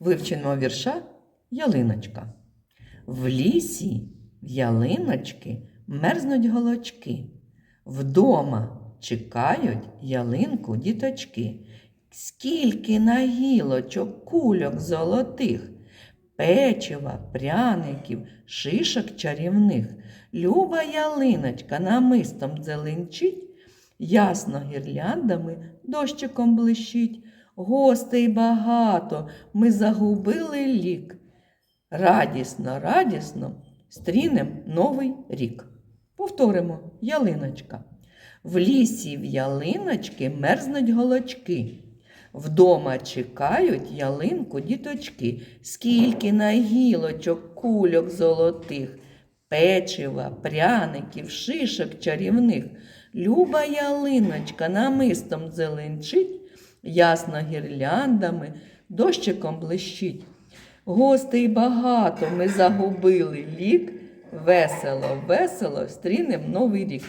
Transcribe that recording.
Вивчимо вірша Ялиночка. В лісі в ялиночки мерзнуть голочки. Вдома чекають ялинку діточки. Скільки на гілочок кульок золотих, печива, пряників, шишок чарівних. Люба ялиночка намистом зеленчить, ясно гірляндами дощиком блищить. Гостей багато, ми загубили лік. Радісно, радісно стрінем новий рік. Повторимо ялиночка. В лісі в ялиночки мерзнуть голочки. Вдома чекають ялинку діточки, скільки на гілочок кульок золотих, печива, пряників, шишок чарівних. Люба ялиночка намистом зеленчить, ясно гірляндами, дощиком блищить. Гостей багато ми загубили лік, весело, весело стрінем новий рік.